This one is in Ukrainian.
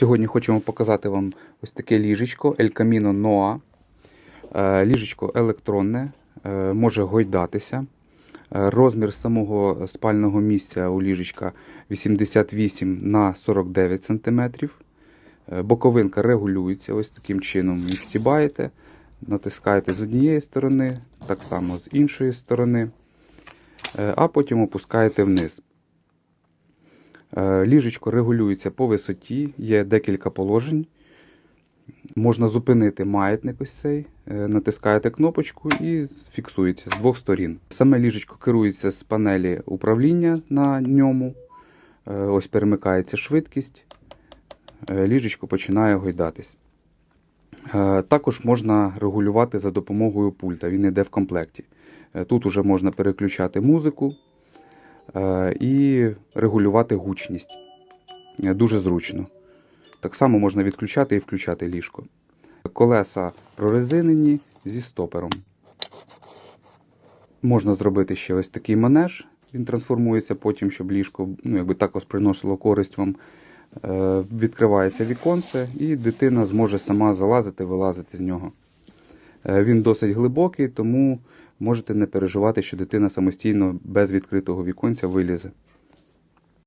Сьогодні хочемо показати вам ось таке ліжечко El Camino Noa. Е, Ліжечко електронне, е, може гойдатися. Е, Розмір самого спального місця у ліжечка 88 на 49 см. Боковинка регулюється ось таким чином. Відстібаєте, натискаєте з однієї сторони, так само з іншої сторони, а потім опускаєте вниз. Е, Ліжечко регулюється по висоті, є декілька положень. Можна зупинити маятник ось цей, е, натискаєте кнопочку і фіксується з двох сторін. Саме ліжечко керується з панелі управління на ньому. Е, Ось перемикається швидкість. Ліжечко починає гойдатись. Також можна регулювати за допомогою пульта, він йде в комплекті. Тут уже можна переключати музику і регулювати гучність. Е, Дуже зручно. Так само можна відключати і включати ліжко. Колеса прорезинені зі стопером. Можна зробити ще ось такий манеж. Він трансформується потім, щоб ліжко ну, якби також приносило користь вам. Е, відкривається віконце, і дитина зможе сама залазити, вилазити з нього. Е, він досить глибокий, тому можете не переживати, що дитина самостійно без відкритого віконця вилізе.